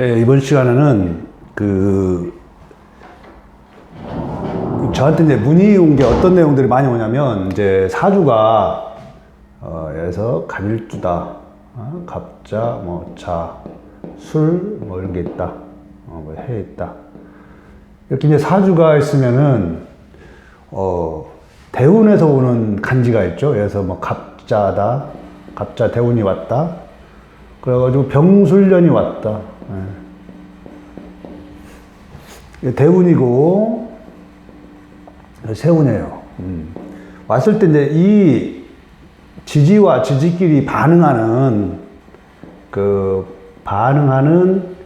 네, 이번 시간에는 그 저한테 이제 문의 온 게 어떤 내용들이 많이 오냐면 이제 사주가 어, 에서 간일주다, 어, 갑자, 뭐 자, 술, 뭐 이런 게 있다, 어, 뭐해 있다. 이렇게 이제 사주가 있으면은 어, 대운에서 오는 간지가 있죠. 그래서 뭐 갑자다, 갑자 대운이 왔다. 그래가지고 병술년이 왔다. 예. 대운이고 세운이에요. 음. 왔을 때 이제 이 지지와 지지끼리 반응하는 그 반응하는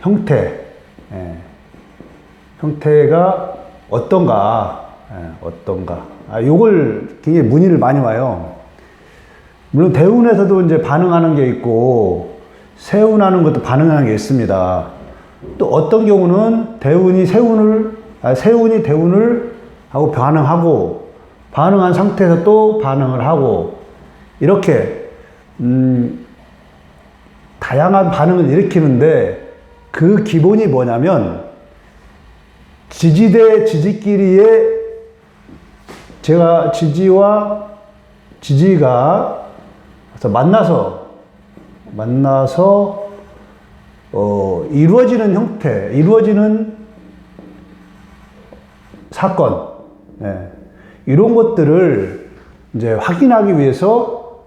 형태, 예. 형태가 어떤가, 예, 어떤가. 아, 요걸 굉장히 문의를 많이 와요. 물론 대운에서도 이제 반응하는 게 있고 세운하는 것도 반응하는 게 있습니다. 또 어떤 경우는 대운이 세운을 아, 세운이 대운을 하고 반응하고 반응한 상태에서 또 반응을 하고 이렇게 음, 다양한 반응을 일으키는데 그 기본이 뭐냐면 지지대 지지끼리의 제가 지지와 지지가 만나서 만나서 어, 이루어지는 형태, 이루어지는 사건, 예. 이런 것들을 이제 확인하기 위해서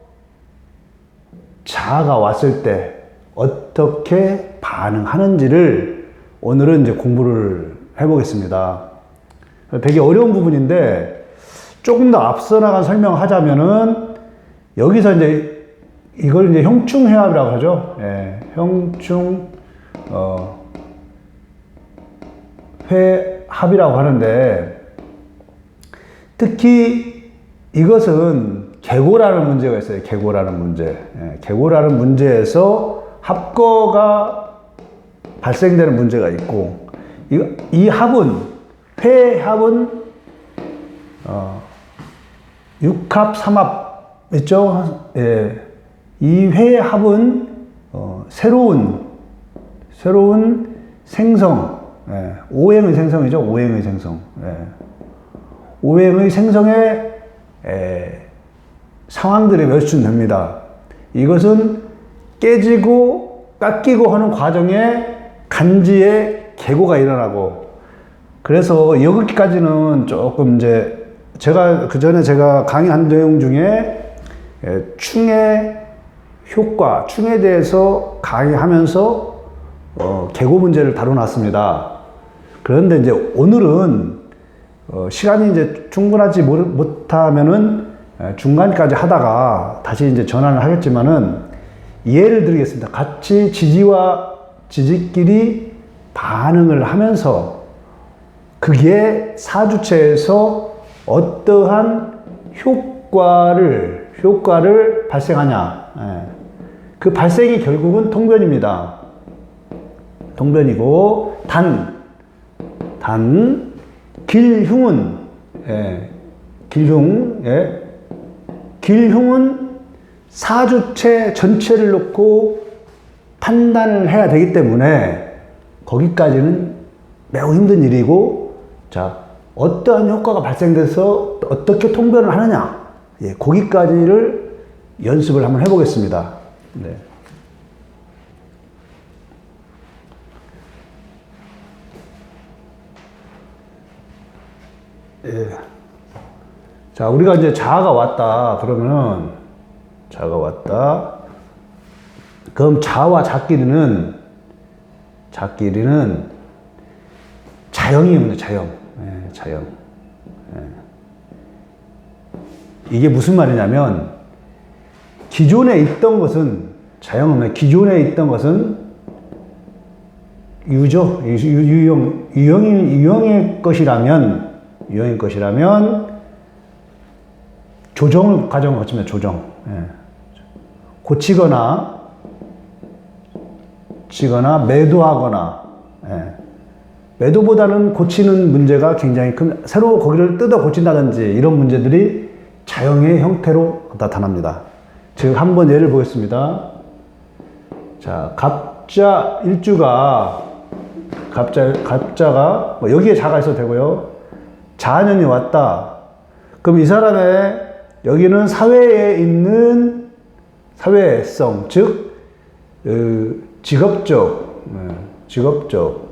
자아가 왔을 때 어떻게 반응하는지를 오늘은 이제 공부를 해보겠습니다. 되게 어려운 부분인데 조금 더 앞서 나간 설명을 하자면은 여기서 이제 이걸 이제 형충회합이라고 하죠. 예, 형충 어, 회합이라고 하는데 특히 이것은 계고라는 문제가 있어요. 계고라는 문제. 예, 계고라는 문제에서 합거가 발생되는 문제가 있고 이, 이 합은 회합은 어, 육합 삼합 있죠? 예. 이 회합은 어, 새로운 새로운 생성, 예. 오행의 생성이죠. 오행의 생성. 예. 오행의 생성의 에, 상황들이 멸출됩니다. 이것은 깨지고 깎이고 하는 과정에 간지의 계고가 일어나고 그래서 여기까지는 조금 이제 제가 그 전에 제가 강의한 내용 중에 에, 충의 효과, 충에 대해서 강의하면서 어, 계고 문제를 다뤄놨습니다. 그런데 이제 오늘은 어, 시간이 이제 충분하지 못하면은 중간까지 하다가 다시 이제 전환을 하겠지만은 예를 드리겠습니다. 같이 지지와 지지끼리 반응을 하면서 그게 사주체에서 어떠한 효과를 효과를 발생하냐. 예. 그 발생이 결국은 통변입니다. 통변이고 단, 단 길흉은 예, 길흉, 예, 길흉은 사주체 전체를 놓고 판단을 해야 되기 때문에 거기까지는 매우 힘든 일이고 자 어떠한 효과가 발생돼서 어떻게 통변을 하느냐 예, 거기까지를 연습을 한번 해보겠습니다. 네. 예. 자, 우리가 이제 자아가 왔다. 그러면은, 자아가 왔다. 그럼 자와 자끼리는, 자끼리는 자영입니다, 자영. 예, 자영. 예. 이게 무슨 말이냐면, 기존에 있던 것은, 자영은 기존에 있던 것은 유죠. 유, 유형, 유형이, 유형의 것이라면, 유형의 것이라면 조정 과정을 거치면 조정. 예. 고치거나 치거나 매도하거나 예. 매도보다는 고치는 문제가 굉장히 큰 새로 거기를 뜯어 고친다든지 이런 문제들이 자영의 형태로 나타납니다. 즉 한번 예를 보겠습니다. 자, 갑자 일주가 갑자 갑자가 뭐 여기에 자가 있어도 되고요. 자년이 왔다. 그럼 이 사람의 여기는 사회에 있는 사회성, 즉 어, 직업적, 네, 직업적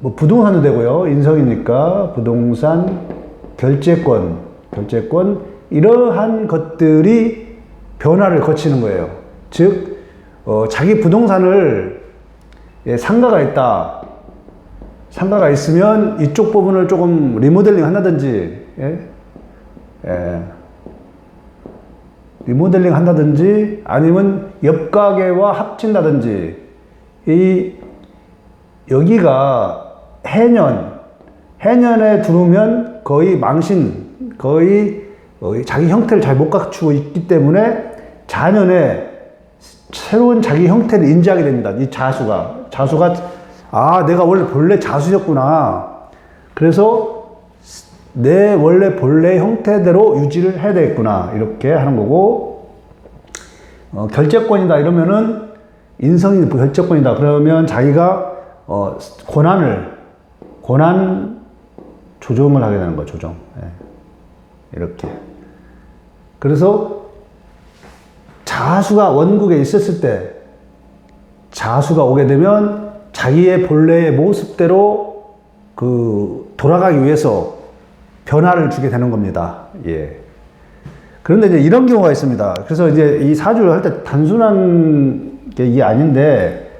뭐 부동산도 되고요. 인성이니까 부동산, 결제권, 결제권 이러한 것들이 변화를 거치는 거예요. 즉 어, 자기 부동산을 예, 상가가 있다. 상가가 있으면 이쪽 부분을 조금 리모델링 한다든지, 예? 예. 리모델링 한다든지, 아니면 옆 가게와 합친다든지, 이, 여기가 해년, 해년에 들어오면 거의 망신, 거의 어, 자기 형태를 잘 못 갖추고 있기 때문에 자년에 새로운 자기 형태를 인지하게 됩니다. 이 자수가. 자수가, 아, 내가 원래 본래 자수였구나. 그래서 내 원래 본래 형태대로 유지를 해야 되겠구나. 이렇게 하는 거고, 어, 결제권이다. 이러면은 인성이 결제권이다. 그러면 자기가 어, 권한을, 권한 조정을 하게 되는 거죠. 조정. 예. 이렇게. 그래서 자수가 원국에 있었을 때 자수가 오게 되면 자기의 본래의 모습대로 그 돌아가기 위해서 변화를 주게 되는 겁니다. 예. 그런데 이제 이런 경우가 있습니다. 그래서 이제 이 사주를 할 때 단순한 게 이게 아닌데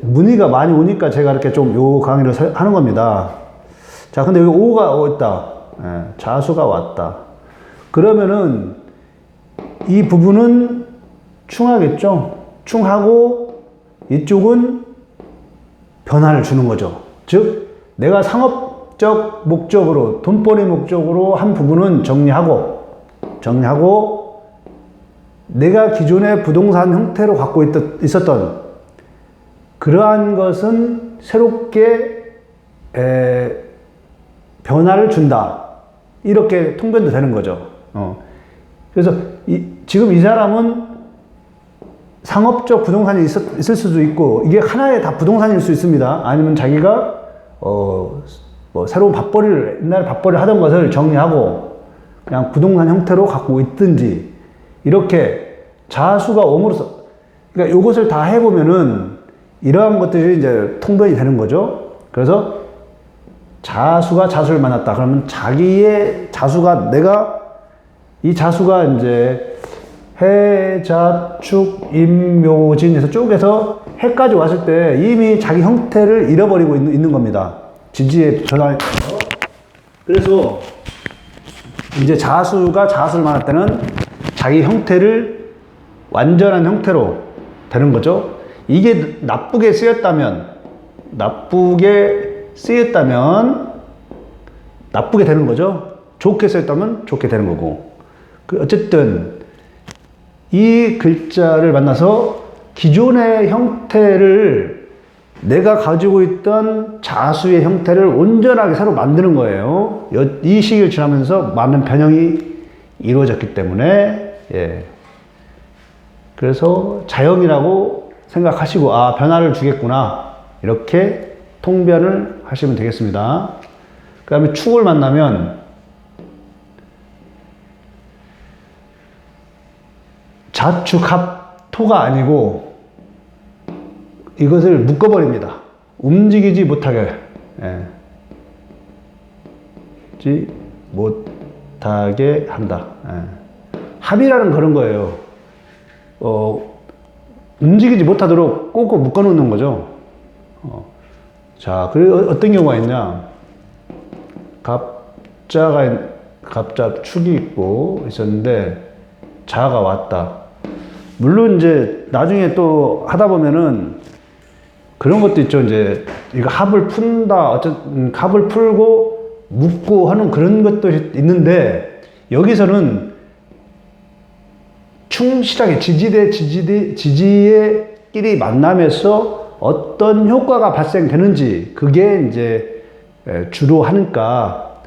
문의가 많이 오니까 제가 이렇게 좀 요 강의를 서- 하는 겁니다. 자, 근데 여기 오가 왔다. 예, 자수가 왔다. 그러면은 이 부분은 충하겠죠? 충하고 이쪽은 변화를 주는 거죠. 즉, 내가 상업적 목적으로, 돈벌이 목적으로 한 부분은 정리하고, 정리하고, 내가 기존의 부동산 형태로 갖고 있- 있었던 그러한 것은 새롭게 에, 변화를 준다. 이렇게 통변도 되는 거죠. 어. 그래서 이, 지금 이 사람은 상업적 부동산이 있었, 있을 수도 있고 이게 하나의 다 부동산일 수 있습니다. 아니면 자기가 어, 뭐 새로운 밥벌이를 옛날에 밥벌이를 하던 것을 정리하고 그냥 부동산 형태로 갖고 있든지 이렇게 자수가 옴으로써 그러니까 이것을 다 해보면은 이러한 것들이 이제 통변이 되는 거죠. 그래서 자수가 자수를 만났다. 그러면 자기의 자수가 내가 이 자수가 이제 해자축 임묘진에서 쪽에서 해까지 왔을 때 이미 자기 형태를 잃어버리고 있는, 있는 겁니다. 변화에 따라서. 그래서 이제 자수가 자수를 만날 때는 자기 형태를 완전한 형태로 되는 거죠. 이게 나쁘게 쓰였다면, 나쁘게 쓰였다면, 나쁘게 되는 거죠. 좋게 쓰였다면 좋게 되는 거고. 그 어쨌든, 이 글자를 만나서 기존의 형태를 내가 가지고 있던 자수의 형태를 온전하게 새로 만드는 거예요. 여- 이 시기를 지나면서 많은 변형이 이루어졌기 때문에, 예. 그래서 자연이라고 생각하시고, 아, 변화를 주겠구나. 이렇게 통변을 하시면 되겠습니다. 그 다음에 축을 만나면, 자축합 토가 아니고, 이것을 묶어버립니다. 움직이지 못하게, 예. 지 못하게 한다. 예. 합이라는 그런 거예요. 어, 움직이지 못하도록 꼭꼭 묶어 놓는 거죠. 어. 자, 그리고 어떤 경우가 있냐. 갑자가, 있- 갑자 축이 있고 있었는데, 자가 왔다. 물론 이제 나중에 또 하다 보면은 그런 것도 있죠. 이제 이거 합을 푼다. 어쨌든 합을 풀고 묶고 하는 그런 것도 있는데 여기서는 충실하게 지지대 지지대 지지의 끼리 만나면서 어떤 효과가 발생되는지 그게 이제 에, 주로 하니까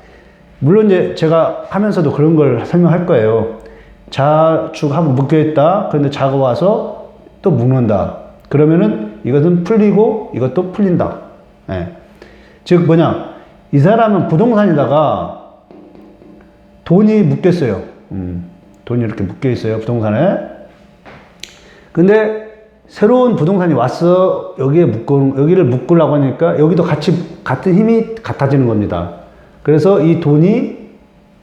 물론 이제 제가 하면서도 그런 걸 설명할 거예요. 자축 하고 묶여 있다. 그런데 자가 와서 또 묶는다. 그러면은 이것은 풀리고 이것도 풀린다. 예. 즉 뭐냐 이 사람은 부동산에다가 돈이 묶였어요. 음, 돈이 이렇게 묶여 있어요 부동산에. 근데 새로운 부동산이 왔어 여기에 묶어 여기를 묶으려고 하니까 여기도 같이 같은 힘이 같아지는 겁니다. 그래서 이 돈이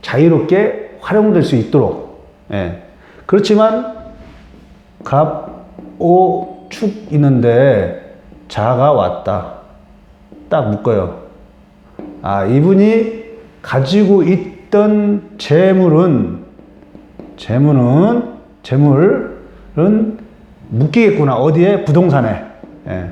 자유롭게 활용될 수 있도록. 예. 그렇지만 갑, 오, 축 있는데 자가 왔다. 딱 묶어요. 아, 이분이 가지고 있던 재물은, 재물은, 재물은 묶이겠구나. 어디에? 부동산에. 예.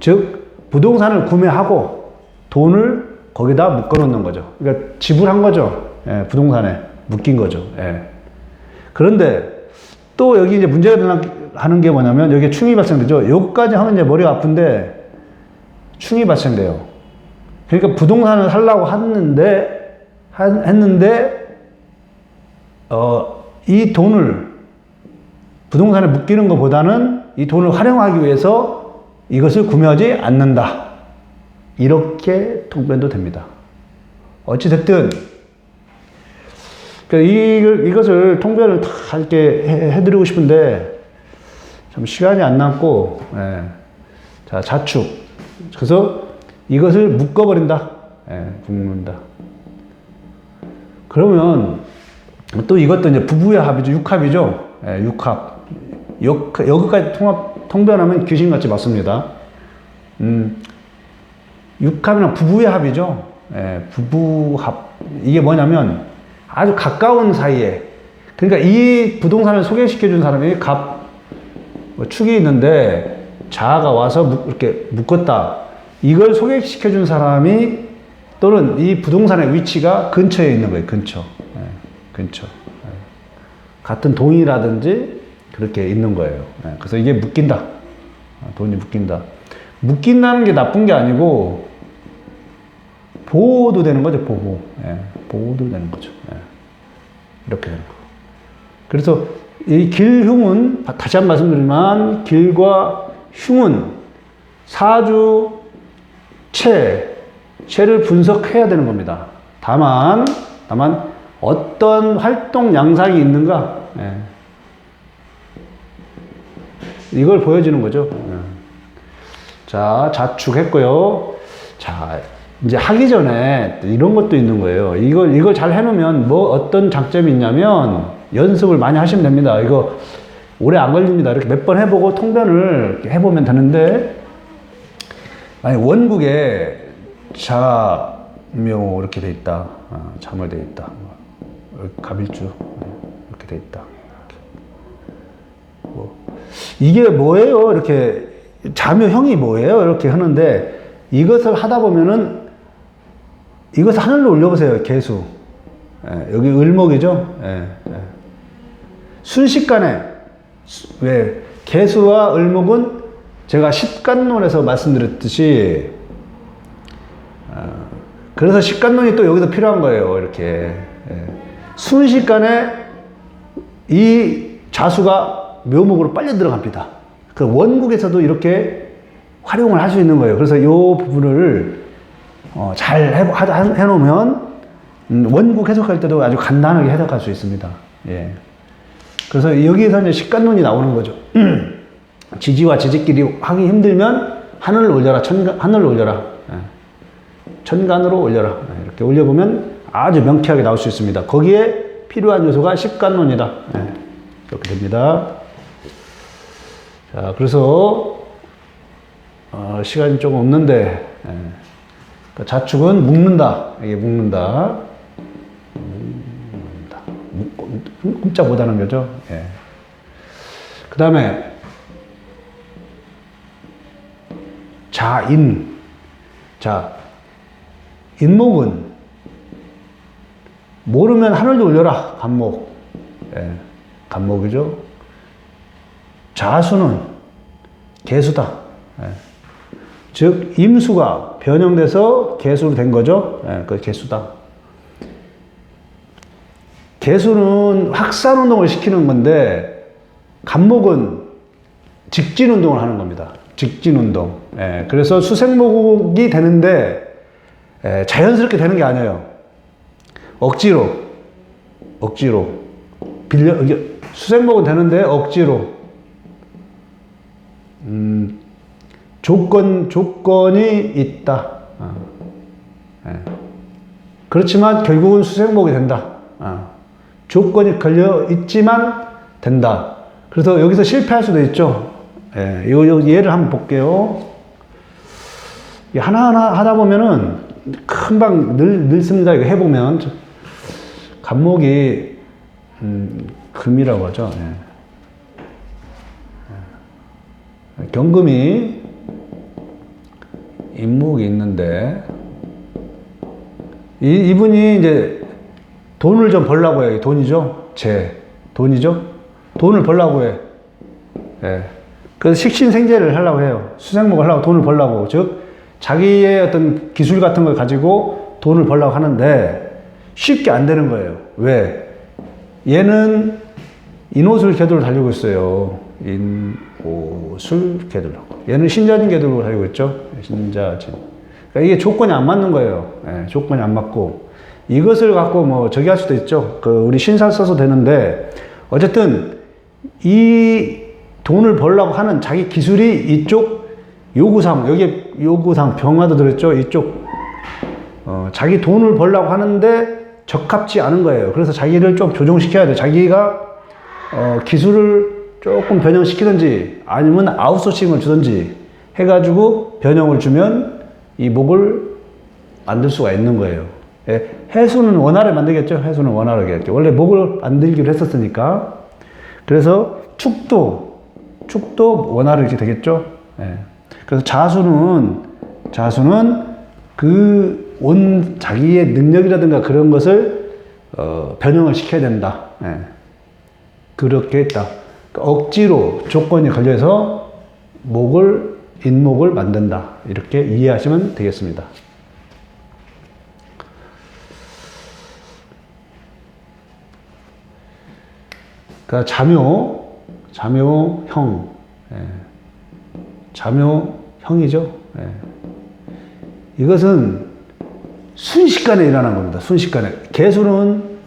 즉, 부동산을 구매하고 돈을 거기다 묶어 놓는 거죠. 그러니까 지불한 거죠. 예, 부동산에 묶인 거죠. 예. 그런데 또 여기 이제 문제가 하는 게 뭐냐면 여기에 충이 발생되죠. 여기까지 하면 이제 머리가 아픈데 충이 발생돼요. 그러니까 부동산을 살라고 했는데 한- 했는데 어, 이 돈을 부동산에 묶이는 것보다는 이 돈을 활용하기 위해서 이것을 구매하지 않는다. 이렇게 통변도 됩니다. 어찌됐든, 그러니까 이것을 통변을 다 이렇게 해- 해드리고 싶은데, 참 시간이 안 남고, 예. 자, 자축. 그래서 이것을 묶어버린다. 예, 묶는다. 그러면 또 이것도 이제 부부의 합이죠. 육합이죠. 예, 육합. 여, 여기까지 통합, 통변하면 귀신같이 맞습니다. 음, 육합이나 부부의 합이죠. 예, 부부합. 이게 뭐냐면 아주 가까운 사이에. 그러니까 이 부동산을 소개시켜 준 사람이 갑, 뭐 축이 있는데 자아가 와서 묶- 이렇게 묶었다. 이걸 소개시켜 준 사람이 또는 이 부동산의 위치가 근처에 있는 거예요. 근처. 예, 근처. 예. 같은 동이라든지 그렇게 있는 거예요. 예, 그래서 이게 묶인다. 아, 돈이 묶인다. 묶인다는 게 나쁜 게 아니고 보호도 되는 거죠. 보호. 예, 보호도 되는 거죠. 예, 이렇게 되는 거. 그래서 이 길흉은 다시 한 번 말씀드리지만 길과 흉은 사주 채 채를 분석해야 되는 겁니다. 다만 다만 어떤 활동 양상이 있는가 예. 이걸 보여주는 거죠. 예. 자 자축했고요. 자 이제 하기 전에 이런 것도 있는 거예요. 이걸 이걸 잘 해놓으면 뭐 어떤 장점이 있냐면 연습을 많이 하시면 됩니다. 이거 오래 안 걸립니다. 이렇게 몇 번 해보고 통변을 해보면 되는데 아니 원국에 자묘 이렇게 돼 있다. 아, 자멸돼 있다. 여기 갑일주 이렇게 돼 있다. 뭐 이게 뭐예요? 이렇게 자묘형이 뭐예요? 이렇게 하는데 이것을 하다 보면은 이것을 하늘로 올려보세요. 개수. 예, 여기 을목이죠. 예, 예. 순식간에 수- 왜 개수와 을목은 제가 십간론에서 말씀드렸듯이 어, 그래서 십간론이 또 여기서 필요한 거예요. 이렇게 예. 순식간에 이 자수가 묘목으로 빨려 들어갑니다. 그 원국에서도 이렇게 활용을 할 수 있는 거예요. 그래서 이 부분을 어, 잘 해, 하- 해놓으면 음, 원국 해석할 때도 아주 간단하게 해석할 수 있습니다. 예. 그래서 여기에서 이제 식간론이 나오는 거죠. 지지와 지지끼리 하기 힘들면 하늘을 올려라, 천간, 하늘을 올려라. 예. 천간으로 올려라. 예, 이렇게 올려보면 아주 명쾌하게 나올 수 있습니다. 거기에 필요한 요소가 식간론이다. 예, 이렇게 됩니다. 자, 그래서 어, 시간이 조금 없는데 예. 그러니까 자축은 묶는다. 이게 묶는다. 묶는다. 묶- 흠자 못하는 거죠. 예. 그 다음에 자인. 자, 인목은 모르면 하늘도 올려라. 간목. 예. 간목이죠. 자수는 개수다. 예. 즉 임수가 변형돼서 개수로 된 거죠. 예, 그 개수다. 개수는 확산 운동을 시키는 건데 간목은 직진 운동을 하는 겁니다. 직진 운동. 예, 그래서 수생목이 되는데 예, 자연스럽게 되는 게 아니에요. 억지로, 억지로 빌려 수생목은 되는데 억지로. 음, 조건 조건이 있다. 어. 예. 그렇지만 결국은 수생목이 된다. 어. 조건이 걸려 있지만 된다. 그래서 여기서 실패할 수도 있죠. 예, 이거, 이거 예를 한번 볼게요. 이 하나하나 하다 보면은 금방 늘, 늘습니다. 이거 해보면. 간목이, 음, 금이라고 하죠. 예. 예. 경금이 임목이 있는데, 이, 이분이 이제 돈을 좀 벌라고 해요. 돈이죠. 제 돈이죠. 돈을 벌라고 해. 예. 그래서 식신생재를 하려고 해요. 수생목을 하려고 돈을 벌라고. 즉, 자기의 어떤 기술 같은 걸 가지고 돈을 벌라고 하는데 쉽게 안 되는 거예요. 왜? 얘는 인호술 궤도를 달리고 있어요. 인호술 궤도를. 얘는 신자진 궤도를 달리고 있죠. 신자진. 그러니까 이게 조건이 안 맞는 거예요. 예, 조건이 안 맞고. 이것을 갖고 뭐 저기 할 수도 있죠. 그 우리 신사 써서 되는데 어쨌든 이 돈을 벌려고 하는 자기 기술이 이쪽 요구상 여기 요구상 병화도 들었죠. 이쪽 어, 자기 돈을 벌려고 하는데 적합지 않은 거예요. 그래서 자기를 좀 조정시켜야 돼. 자기가 어, 기술을 조금 변형시키든지 아니면 아웃소싱을 주든지 해가지고 변형을 주면 이 목을 만들 수가 있는 거예요. 예, 해수는 원화를 만들겠죠. 해수는 원화를 하겠죠. 원래 목을 만들기로 했었으니까. 그래서 축도, 축도 원화를 이렇게 되겠죠. 예. 그래서 자수는, 자수는 그 온 자기의 능력이라든가 그런 것을 어, 변형을 시켜야 된다. 예. 그렇게 했다. 억지로 조건이 걸려서 목을, 인목을 만든다. 이렇게 이해하시면 되겠습니다. 그 자묘, 자묘형, 예. 자묘형이죠. 예. 이것은 순식간에 일어난 겁니다. 순식간에. 개수는,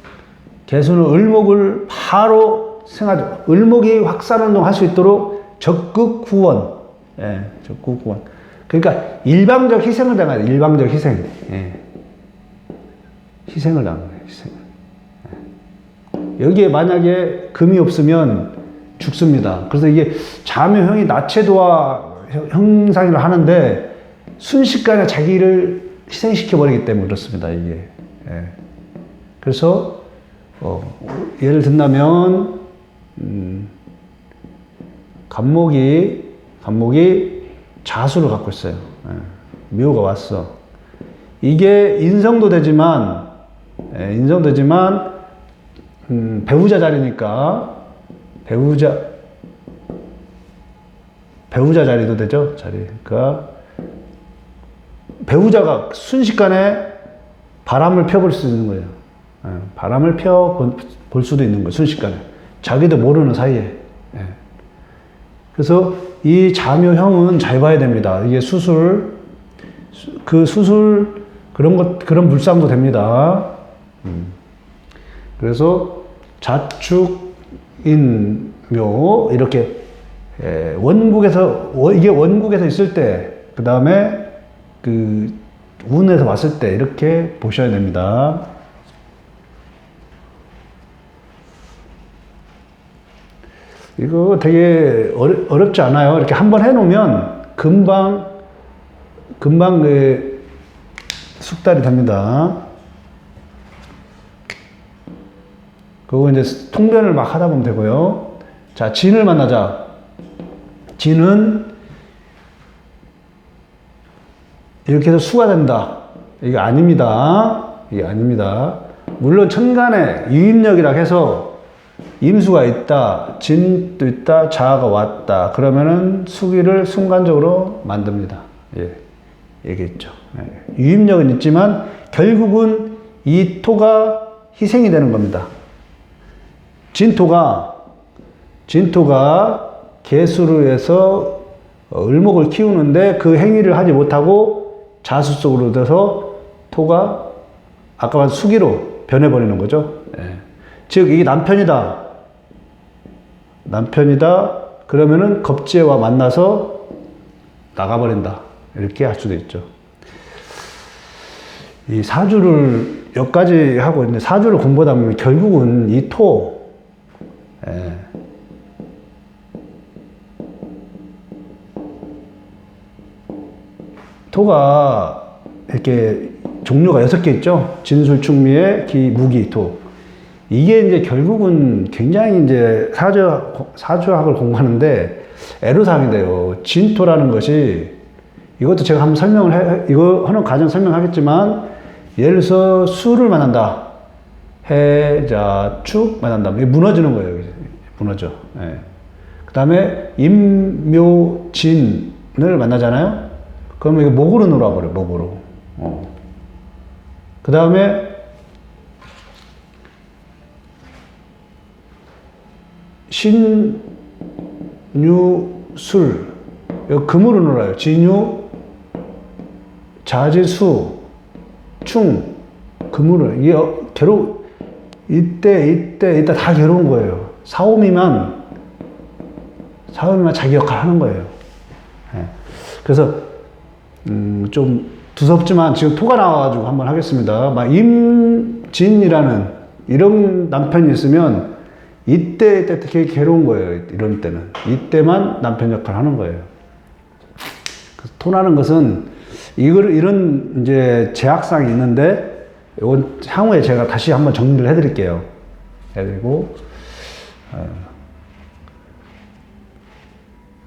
개수는 을목을 바로 생하죠. 을목이 확산운동 할 수 있도록 적극 후원. 예, 적극 후원. 그러니까 일방적 희생을 당하요 일방적 희생. 예. 희생을 당하는 거예요, 희생. 여기에 만약에 금이 없으면 죽습니다. 그래서 이게 자묘형이 나체도와 형상을 하는데 순식간에 자기를 희생시켜 버리기 때문에 그렇습니다. 이게. 예. 그래서 어, 예를 든다면 음, 간목이 간목이 자수를 갖고 있어요. 예. 묘가 왔어. 이게 인성도 되지만 예, 인성도 되지만 음, 배우자 자리니까 배우자 배우자 자리도 되죠 자리 그러니까 배우자가 순식간에 바람을 펴볼 수 있는 거예요 예, 바람을 펴 볼 수도 있는 거예요 순식간에 자기도 모르는 사이에 예. 그래서 이 자묘형은 잘 봐야 됩니다 이게 수술 수, 그 수술 그런 것 그런 불상도 됩니다 음. 그래서 자축인묘 이렇게 원국에서 이게 원국에서 있을 때 그 다음에 그 운에서 왔을 때 이렇게 보셔야 됩니다. 이거 되게 어렵, 지 않아요. 이렇게 한번 해놓으면 금방 금방 그 숙달이 됩니다. 그거 이제 통변을 막 하다 보면 되고요. 자, 진을 만나자. 진은 이렇게 해서 수가 된다. 이게 아닙니다. 이게 아닙니다. 물론 천간에 유입력이라 해서 임수가 있다, 진도 있다, 자아가 왔다. 그러면은 수기를 순간적으로 만듭니다. 예. 얘기했죠. 예. 유입력은 있지만 결국은 이 토가 희생이 되는 겁니다. 진토가 진토가 개수를 해서 어, 을목을 키우는데 그 행위를 하지 못하고 자수 속으로 돼서 토가 아까 말 수기로 변해버리는 거죠. 예. 즉, 이게 남편이다. 남편이다. 그러면은 겁재와 만나서 나가버린다. 이렇게 할 수도 있죠. 이 사주를 여기까지 하고 있는데 사주를 공부하다 보면 결국은 이 토, 예. 토가 이렇게 종류가 여섯 개 있죠. 진술, 충미의 기, 무기, 토. 이게 이제 결국은 굉장히 이제 사주, 사주학을 공부하는데 애로사항인데요. 진토라는 것이 이것도 제가 한번 설명을 해, 이거 하는 과정 설명하겠지만 예를 들어서 수를 만난다. 해, 자, 축 만난다. 이게 무너지는 거예요. 무너져. 예. 그 다음에 임묘, 진을 만나잖아요. 그러면 이거 목으로 놀아버려, 목으로. 어. 그 다음에 신유술 여기 금으로 놀아요. 진유, 자지수, 충, 금으로 이게 어, 괴로 이때 이때 이때 다 괴로운 거예요. 사오미만 사오미만 자기 역할 하는 거예요. 예. 그래서 음, 좀 두섭지만 지금 토가 나와가지고 한번 하겠습니다. 막 임진이라는 이런 남편이 있으면 이때 이때 되게 괴로운 거예요. 이런 때는 이때만 남편 역할 하는 거예요. 토나는 것은 이걸 이런 이제 제약상이 있는데 이건 향후에 제가 다시 한번 정리를 해드릴게요. 해드리고 어,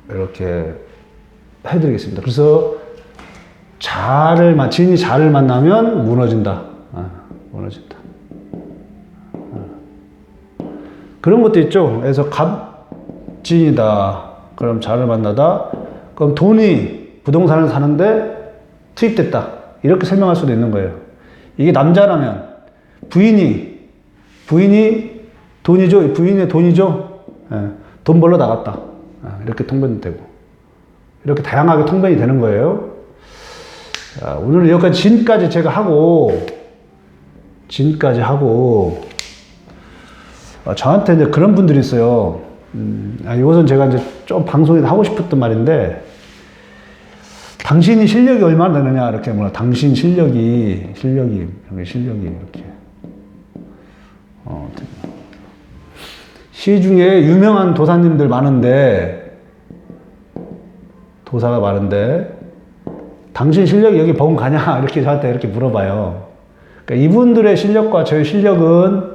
이렇게 해드리겠습니다. 그래서 자를 만 진이 자를 만나면 무너진다. 아, 무너진다. 그런 것도 있죠. 그래서 갑진이다. 그럼 자를 만나다. 그럼 돈이 부동산을 사는데 투입됐다. 이렇게 설명할 수도 있는 거예요. 이게 남자라면 부인이 부인이 돈이죠. 부인의 돈이죠. 예, 돈 벌러 나갔다. 아, 이렇게 통변이 되고 이렇게 다양하게 통변이 되는 거예요. 자, 오늘은 여기까지 진까지 제가 하고, 진까지 하고, 어, 저한테 이제 그런 분들이 있어요. 음, 아, 이것은 제가 이제 좀 방송에서 하고 싶었던 말인데, 당신이 실력이 얼마나 되느냐, 이렇게 뭐라, 당신 실력이, 실력이, 실력이, 이렇게. 어, 시 중에 유명한 도사님들 많은데, 도사가 많은데, 당신 실력이 여기 벙 가냐? 이렇게 저한테 이렇게 물어봐요. 그러니까 이분들의 실력과 저의 실력은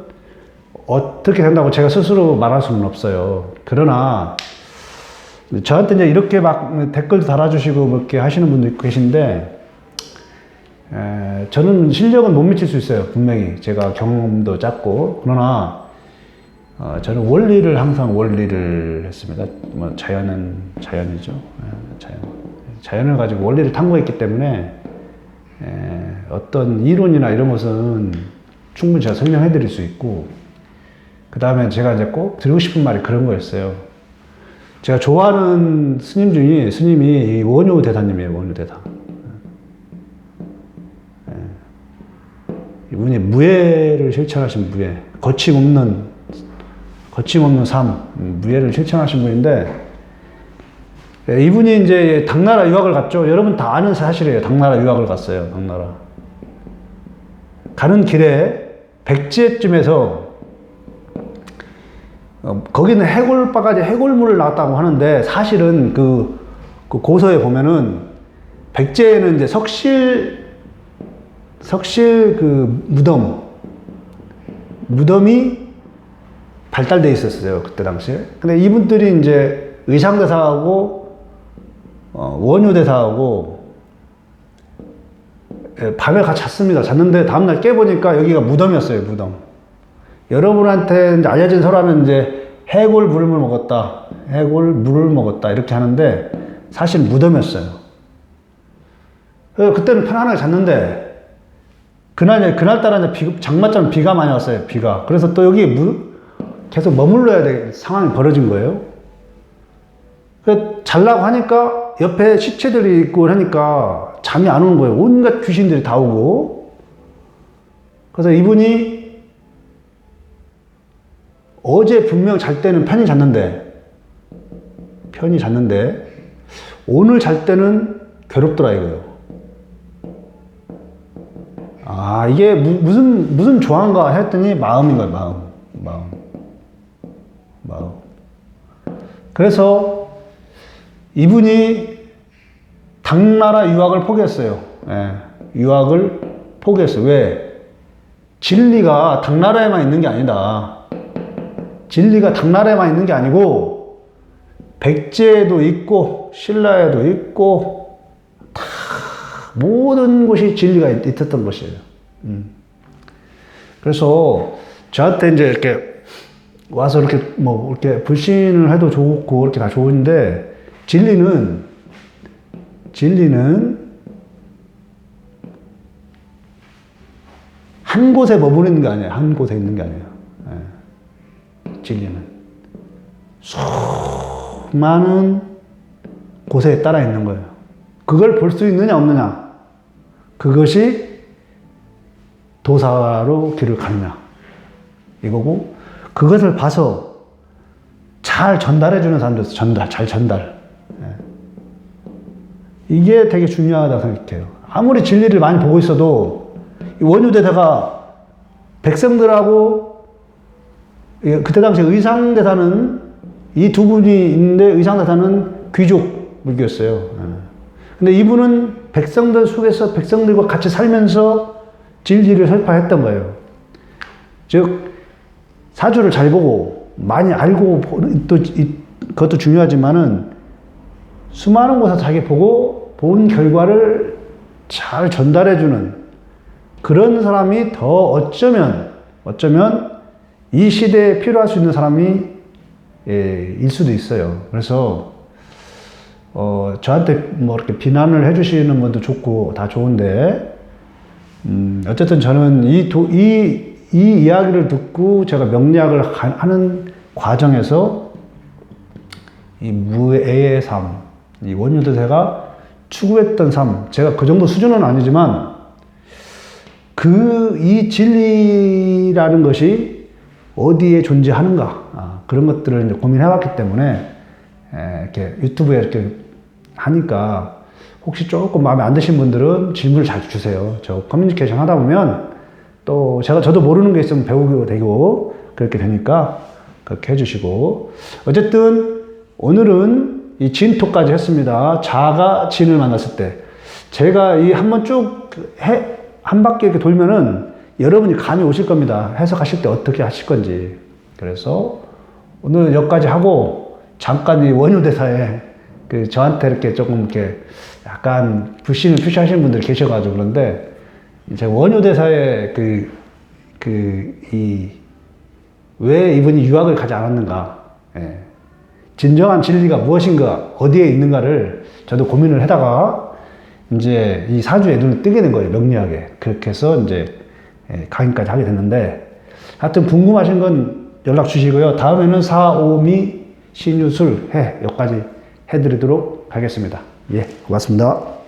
어떻게 된다고 제가 스스로 말할 수는 없어요. 그러나 저한테 이제 이렇게 막 댓글도 달아주시고 뭐 이렇게 하시는 분도 계신데 에, 저는 실력은 못 미칠 수 있어요. 분명히 제가 경험도 작고 그러나 어, 저는 원리를 항상 원리를 했습니다. 뭐 자연은 자연이죠. 에, 자연. 자연을 가지고 원리를 탐구했기 때문에 에, 어떤 이론이나 이런 것은 충분히 제가 설명해 드릴 수 있고 그 다음에 제가 이제 꼭 드리고 싶은 말이 그런 거였어요. 제가 좋아하는 스님 중에 스님이 원효 대사님이에요. 원효 대사. 이분이 무예를 실천하신 무예, 거침없는 거침없는 삶, 무예를 실천하신 분인데 예, 이분이 이제 당나라 유학을 갔죠. 여러분 다 아는 사실이에요. 당나라 유학을 갔어요. 당나라. 가는 길에 백제쯤에서 어, 거기는 해골 바가지 해골물을 나왔다고 하는데 사실은 그, 그 고서에 보면은 백제에는 이제 석실 석실 그 무덤 무덤이 발달돼 있었어요 그때 당시에. 근데 이분들이 이제 의상대사하고 어, 원효대사하고 예, 밤에 같이 잤습니다. 잤는데 다음날 깨보니까 여기가 무덤이었어요, 무덤. 여러분한테 이제 알려진 설화는 이제 해골 물을 먹었다. 해골 물을 먹었다. 이렇게 하는데 사실 무덤이었어요. 그래서 그때는 편안하게 잤는데 그날, 그날 따라 이제 비, 장마처럼 비가 많이 왔어요, 비가. 그래서 또 여기 무, 계속 머물러야 될 상황이 벌어진 거예요. 그 잘라고 하니까 옆에 시체들이 있고 하니까 잠이 안 오는 거예요. 온갖 귀신들이 다 오고. 그래서 이분이 어제 분명 잘 때는 편히 잤는데, 편히 잤는데, 오늘 잘 때는 괴롭더라 이거요. 아, 이게 무, 무슨, 무슨 조항가 했더니 마음인 거예요, 마음. 마음. 마음. 그래서 이분이 당나라 유학을 포기했어요. 예, 유학을 포기했어요. 왜? 진리가 당나라에만 있는 게 아니다. 진리가 당나라에만 있는 게 아니고 백제에도 있고 신라에도 있고 다 모든 곳이 진리가 있, 있었던 것이에요. 음. 그래서 저한테 이제 이렇게 와서 이렇게 뭐 이렇게 불신을 해도 좋고 이렇게 다 좋은데 진리는 진리는 한 곳에 머무르는 게 아니에요. 한 곳에 있는 게 아니에요. 예. 진리는 수많은 곳에 따라 있는 거예요. 그걸 볼 수 있느냐 없느냐 그것이 도사로 길을 가느냐 이거고 그것을 봐서 잘 전달해 주는 사람들 전달 잘 전달 예. 이게 되게 중요하다고 생각해요. 아무리 진리를 많이 보고 있어도 이 원유대사가 백성들하고 예, 그때 당시 의상대사는 이 두 분이 있는데 의상대사는 귀족 물교였어요. 예. 근데 이분은 백성들 속에서 백성들과 같이 살면서 진리를 설파했던 거예요. 즉 사주를 잘 보고 많이 알고 또 이- 그것도 중요하지만은 수많은 곳에서 자기 보고 본 결과를 잘 전달해주는 그런 사람이 더 어쩌면 어쩌면 이 시대에 필요할 수 있는 사람이 예, 일 수도 있어요. 그래서 어, 저한테 뭐 이렇게 비난을 해주시는 분도 좋고 다 좋은데 음, 어쨌든 저는 이, 도, 이, 이 이야기를 듣고 제가 명리학을 하- 하는 과정에서 이 무애의 삶, 이 원유대세가 추구했던 삶, 제가 그 정도 수준은 아니지만 그 이 진리라는 것이 어디에 존재하는가 아, 그런 것들을 이제 고민해왔기 때문에 에, 이렇게 유튜브에 이렇게 하니까 혹시 조금 마음에 안 드신 분들은 질문을 잘 주세요. 저 커뮤니케이션 하다 보면 또 제가 저도 모르는 게 있으면 배우게 되고 그렇게 되니까 그렇게 해주시고 어쨌든 오늘은 이 진토까지 했습니다. 자가 진을 만났을 때 제가 이 한번 쭉한 바퀴 이렇게 돌면은 여러분이 감이 오실 겁니다. 해석하실 때 어떻게 하실 건지. 그래서 오늘 여기까지 하고 잠깐 이 원효대사에 그 저한테 이렇게 조금 이렇게 약간 불신을 표시하시는 분들이 계셔가지고 그런데 제가 원효대사에 그, 그, 이, 왜 이분이 유학을 가지 않았는가. 예. 진정한 진리가 무엇인가, 어디에 있는가를 저도 고민을 하다가 이제 이 사주에 눈을 뜨게 된 거예요, 명리학에. 그렇게 해서 이제 예, 강의까지 하게 됐는데 하여튼 궁금하신 건 연락 주시고요. 다음에는 사오미 신유술 해 여기까지 해드리도록 하겠습니다. 예, 고맙습니다.